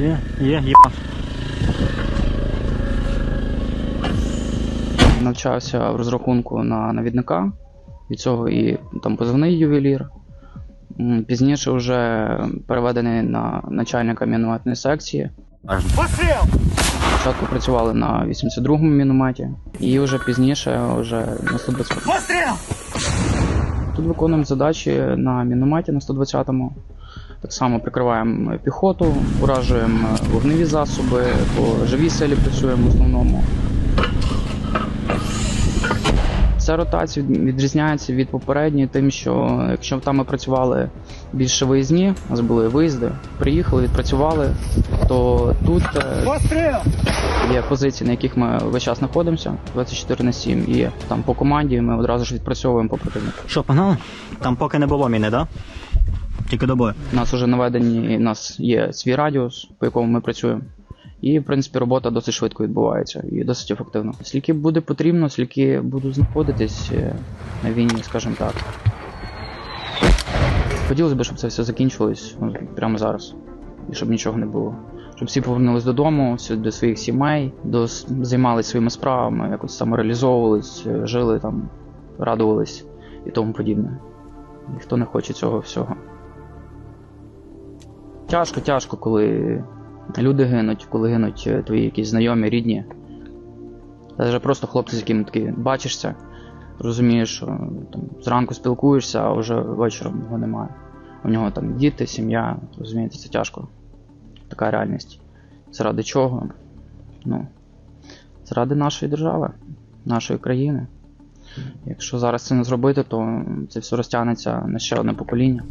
Є, є, їбав. Навчався в розрахунку на навідника, від цього і там позивний ювелір. Пізніше вже переведений на начальника мінометної секції. Спочатку працювали на 82-му мінометі, і вже пізніше вже на 120-му. Тут виконуємо задачі на мінометі на 120-му. Так само прикриваємо піхоту, уражуємо вогневі засоби, по живій силі працюємо в основному. Ця ротація відрізняється від попередньої, тим, що якщо там ми працювали більше виїзні, у нас були виїзди, приїхали, відпрацювали, то тут е, є позиції, на яких ми весь час знаходимося, 24 на 7, і там по команді ми одразу ж відпрацьовуємо по противнику. Що, погнали? Там поки не було міни, да? Тільки до бою. У нас вже наведені, у нас є свій радіус, по якому ми працюємо. І, в принципі, робота досить швидко відбувається і досить ефективно. Скільки буде потрібно, скільки буду знаходитись е, на війні, скажімо так. Хотілося б, щоб це все закінчилось ну, прямо зараз. І щоб нічого не було. Щоб всі повернулись додому, до своїх сімей, до, займалися своїми справами, якось самореалізовувались, е, жили там, радувались і тому подібне. Ніхто не хоче цього всього. Тяжко, тяжко, коли люди гинуть, коли гинуть е, твої якісь знайомі, рідні. Навіть просто хлопці, з якими таки бачишся, розумієш, що там, зранку спілкуєшся, а вже вечором його немає. У нього там діти, сім'я, розумієте, це тяжко. Така реальність. Заради чого? Ну, заради нашої держави, нашої країни. Якщо зараз це не зробити, то це все розтягнеться на ще одне покоління.